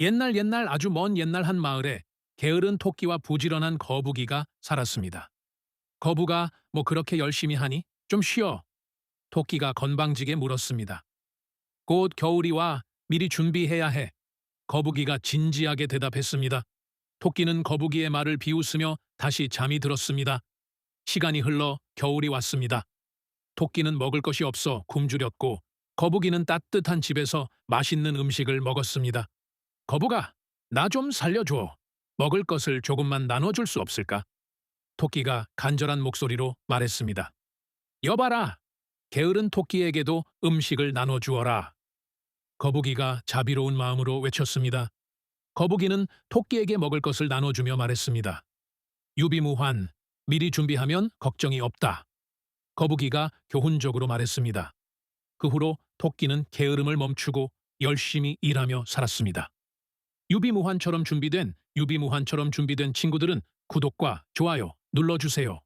옛날 옛날 아주 먼 옛날 한 마을에 게으른 토끼와 부지런한 거북이가 살았습니다. 거부가 뭐 그렇게 열심히 하니 좀 쉬어. 토끼가 건방지게 물었습니다. 곧 겨울이 와 미리 준비해야 해. 거북이가 진지하게 대답했습니다. 토끼는 거북이의 말을 비웃으며 다시 잠이 들었습니다. 시간이 흘러 겨울이 왔습니다. 토끼는 먹을 것이 없어 굶주렸고 거북이는 따뜻한 집에서 맛있는 음식을 먹었습니다. 거북아, 나 좀 살려줘. 먹을 것을 조금만 나눠줄 수 없을까? 토끼가 간절한 목소리로 말했습니다. 여봐라, 게으른 토끼에게도 음식을 나눠주어라. 거북이가 자비로운 마음으로 외쳤습니다. 거북이는 토끼에게 먹을 것을 나눠주며 말했습니다. 유비무환, 미리 준비하면 걱정이 없다. 거북이가 교훈적으로 말했습니다. 그 후로 토끼는 게으름을 멈추고 열심히 일하며 살았습니다. 유비무환처럼 준비된 유비무환처럼 준비된 친구들은 구독과 좋아요 눌러주세요.